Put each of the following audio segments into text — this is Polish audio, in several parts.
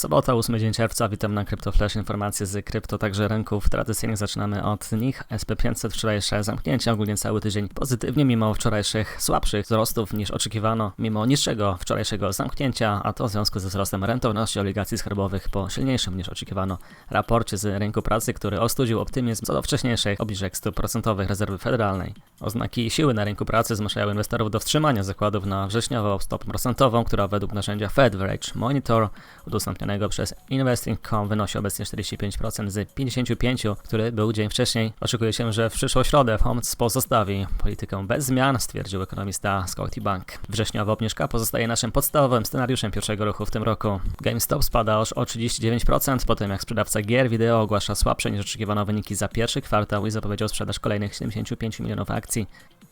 Sobota, 8 dzień czerwca, witam na CryptoFlash. Informacje z krypto, także rynków. Tradycyjnie zaczynamy od nich. SP500 wczorajsze zamknięcie, ogólnie cały tydzień pozytywnie, mimo wczorajszych słabszych wzrostów niż oczekiwano, mimo niższego wczorajszego zamknięcia, a to w związku ze wzrostem rentowności obligacji skarbowych po silniejszym niż oczekiwano raporcie z rynku pracy, który ostudził optymizm co do wcześniejszych obniżek stóp procentowych rezerwy federalnej. Oznaki siły na rynku pracy zmuszają inwestorów do wstrzymania zakładów na wrześniową stopę procentową, która według narzędzia Fed Rate Monitor udostępnionego przez Investing.com wynosi obecnie 45% z 55%, który był dzień wcześniej. Oczekuje się, że w przyszłą środę FOMC pozostawi politykę bez zmian, stwierdził ekonomista Scotiabank. Wrześniowa obniżka pozostaje naszym podstawowym scenariuszem pierwszego ruchu w tym roku. GameStop spada aż o 39%, po tym jak sprzedawca gier wideo ogłasza słabsze niż oczekiwano wyniki za pierwszy kwartał i zapowiedział sprzedaż kolejnych 75 milionów akcji.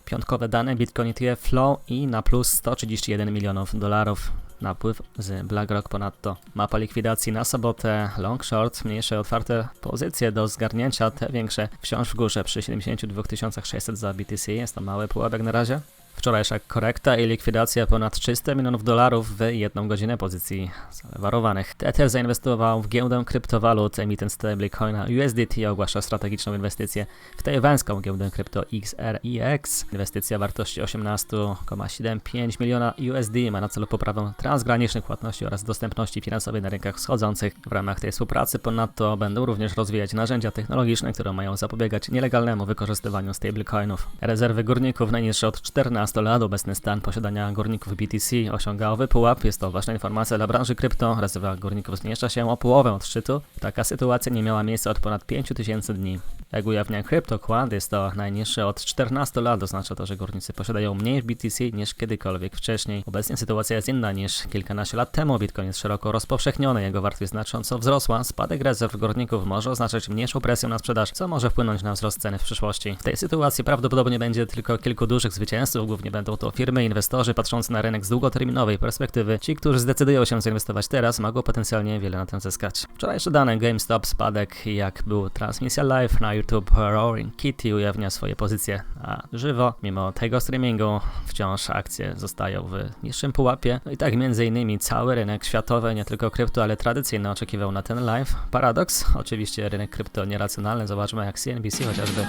Piątkowe dane Bitcoin ETF Flow i na plus 131 milionów dolarów. Napływ z BlackRock ponadto. Mapa likwidacji na sobotę. Long short, mniejsze otwarte pozycje do zgarnięcia, te większe wciąż w górze przy 72 600 za BTC. Jest to mały pułapek na razie. Wczorajsza korekta i likwidacja ponad 300 milionów dolarów w jedną godzinę pozycji zalewarowanych. Tether zainwestował w giełdę kryptowalut. Emitent stablecoina USDT ogłasza strategiczną inwestycję w tajwańską giełdę krypto XREX. Inwestycja wartości 18,75 miliona USD ma na celu poprawę transgranicznych płatności oraz dostępności finansowej na rynkach wschodzących. W ramach tej współpracy ponadto będą również rozwijać narzędzia technologiczne, które mają zapobiegać nielegalnemu wykorzystywaniu stablecoinów. Rezerwy górników najniższe od 14 lat. Obecny stan posiadania górników BTC osiąga owy pułap. Jest to ważna informacja dla branży krypto. Rezerwa górników zmniejsza się o połowę od szczytu. Taka sytuacja nie miała miejsca od ponad 5000 dni. Jak ujawnia CryptoQuant, jest to najniższe od 14 lat. Oznacza to, że górnicy posiadają mniej BTC niż kiedykolwiek wcześniej. Obecnie sytuacja jest inna niż kilkanaście lat temu. Bitcoin jest szeroko rozpowszechniony, jego wartość znacząco wzrosła. Spadek rezerw górników może oznaczać mniejszą presję na sprzedaż, co może wpłynąć na wzrost ceny w przyszłości. W tej sytuacji prawdopodobnie będzie tylko kilku dużych zwycięzców, głównie będą to firmy, inwestorzy patrzący na rynek z długoterminowej perspektywy. Ci, którzy zdecydują się zainwestować teraz, mogą potencjalnie wiele na tym zyskać. Wczorajsze dane GameStop spadek, jak był transmisja live na YouTube, Roaring Kitty ujawnia swoje pozycje na żywo. Mimo tego streamingu wciąż akcje zostają w niższym pułapie. No i tak między innymi cały rynek światowy, nie tylko krypto, ale tradycyjny oczekiwał na ten live. Paradoks, oczywiście rynek krypto nieracjonalny, zobaczmy jak CNBC chociażby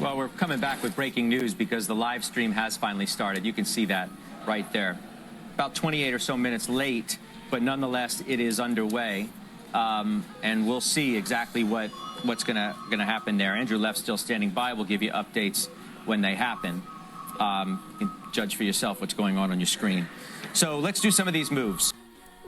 Well, we're coming back with breaking news because the live stream has finally started. You can see that right there. About 28 or so minutes late, but nonetheless, it is underway. Um, and we'll see exactly what, what's gonna, gonna happen there. Andrew Left still standing by. We'll give you updates when they happen. Um, you can judge for yourself what's going on on your screen. So let's do some of these moves.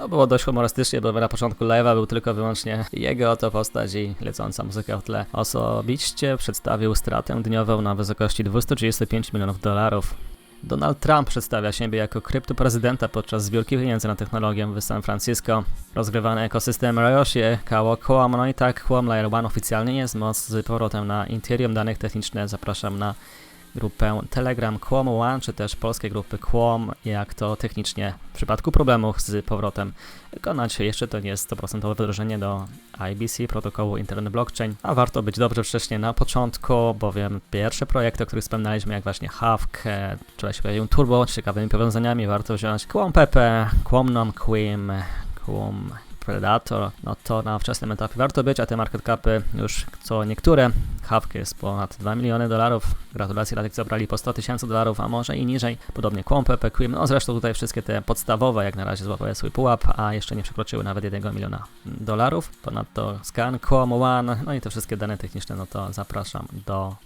No było dość humorystycznie, bo na początku live'a był tylko wyłącznie jego oto postać i lecąca muzyka w tle. Osobiście przedstawił stratę dniową na wysokości 235 milionów dolarów. Donald Trump przedstawia siebie jako kryptoprezydenta podczas zbiórki pieniędzy na technologię w San Francisco. Rozgrywany ekosystem Ryoshi, Kało Kołam, no i tak Quam Layer 1 oficjalnie jest moc z powrotem na Ethereum danych techniczne. Zapraszam na grupę Telegram Quom One, czy też polskie grupy Quom, jak to technicznie w przypadku problemów z powrotem wykonać. Jeszcze to nie jest 100% wdrożenie do IBC, protokołu Internet Blockchain, a warto być dobrze wcześnie na początku, bowiem pierwsze projekty, o których wspominaliśmy, jak właśnie Havk, e, wczoraj się pojawił Turbo, z ciekawymi powiązaniami, warto wziąć Quom Pepe, Quom Nom Quim, Quom Predator, no to na wczesnym etapie warto być, a te market capy już co niektóre, Havk jest ponad 2 miliony dolarów, gratulacje dla tych, co brali po 100 tysięcy dolarów, a może i niżej, podobnie Quom, Pepe, Quim, no zresztą tutaj wszystkie te podstawowe jak na razie złapały swój pułap, a jeszcze nie przekroczyły nawet 1 miliona dolarów, ponadto Scan, Quom, One, no i te wszystkie dane techniczne, no to zapraszam do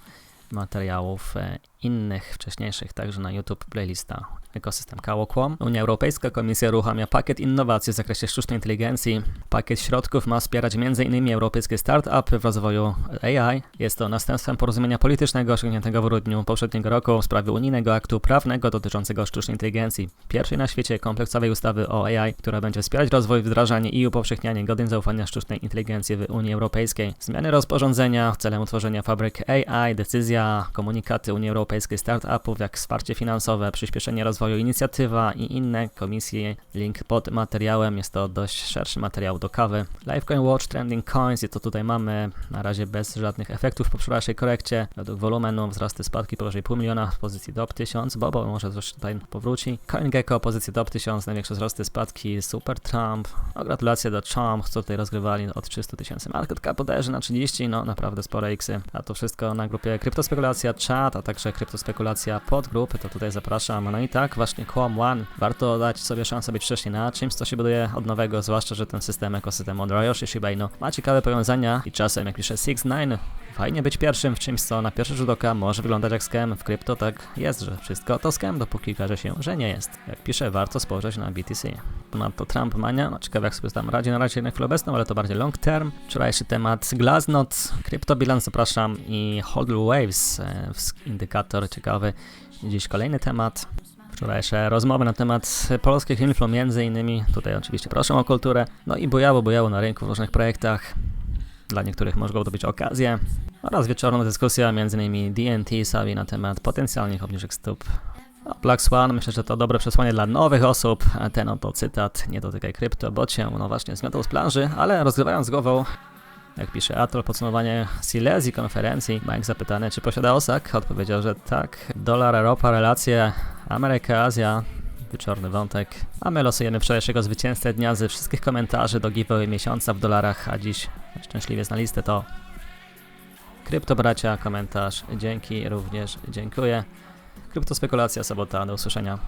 materiałów e, innych, wcześniejszych, także na YouTube playlista ekosystem Kałokłom. Unia Europejska Komisja uruchamia pakiet innowacji w zakresie sztucznej inteligencji. Pakiet środków ma wspierać m.in. europejskie start-upy w rozwoju AI. Jest to następstwem porozumienia politycznego osiągniętego w grudniu poprzedniego roku w sprawie unijnego aktu prawnego dotyczącego sztucznej inteligencji. Pierwszej na świecie kompleksowej ustawy o AI, która będzie wspierać rozwój, wdrażanie i upowszechnianie godzin zaufania sztucznej inteligencji w Unii Europejskiej. Zmiany rozporządzenia celem utworzenia fabryk AI, decyzja, komunikaty Unii Europejskiej Europejskiej Startupów, jak wsparcie finansowe, przyspieszenie rozwoju inicjatywa i inne komisje. Link pod materiałem, jest to dość szerszy materiał do kawy. Livecoin Watch Trending Coins i to tutaj mamy na razie bez żadnych efektów po wczorajszej korekcie. Według wolumenu wzrosty spadki powyżej pół miliona w pozycji top 1000, Bobo może coś tutaj powróci. CoinGecko pozycję top 1000, największe wzrosty spadki Super Trump. Gratulacje do Chomp, co tutaj rozgrywali od 300 tysięcy. Market cap poderzy na 30, no naprawdę spore xy. A to wszystko na grupie Kryptospekulacja Chat, a także Kryptospekulacja podgrupy, to tutaj zapraszam. No i tak, właśnie Quam One, warto dać sobie szansę być wcześniej na czymś, co się buduje od nowego, zwłaszcza, że ten system, ekosystem od Ryoshi Shiba Inu ma ciekawe powiązania i czasem, jak pisze 6ix9ine, Fajnie być pierwszym w czymś, co na pierwszy rzut oka może wyglądać jak scam. W krypto tak jest, że wszystko to scam, dopóki okaże się, że nie jest. Jak pisze, warto spojrzeć na BTC. Ponadto Trump mania, no ciekawe jak sobie tam radzi na razie na chwilę obecną, ale to bardziej long term. Wczorajszy temat Glassnode, kryptobilans zapraszam i Hodl Waves, e, indykator ciekawy. Dziś kolejny temat. Wczorajsze rozmowy na temat polskich inflow między innymi, tutaj oczywiście proszę o kulturę, no i bojało, bojało na rynku w różnych projektach. Dla niektórych mogą to być okazje. Oraz wieczorna dyskusja m.in. DNT Savi na temat potencjalnych obniżek stóp. No, Black Swan, myślę, że to dobre przesłanie dla nowych osób. Ten oto cytat, nie dotykaj krypto, bo cię, no właśnie, zmiotał z planży, ale rozgrywając głową, jak pisze Atol, podsumowanie Silesii konferencji, Mike zapytany, czy posiada OSAK, odpowiedział, że tak. Dolar, Europa, relacje, Ameryka, Azja, wieczorny wątek. A my losujemy wczorajszego zwycięzcę dnia ze wszystkich komentarzy do giveaway miesiąca w dolarach, a dziś szczęśliwie na listę to Kryptobracia, komentarz, dzięki również, dziękuję. Kryptospekulacja, sobota, do usłyszenia.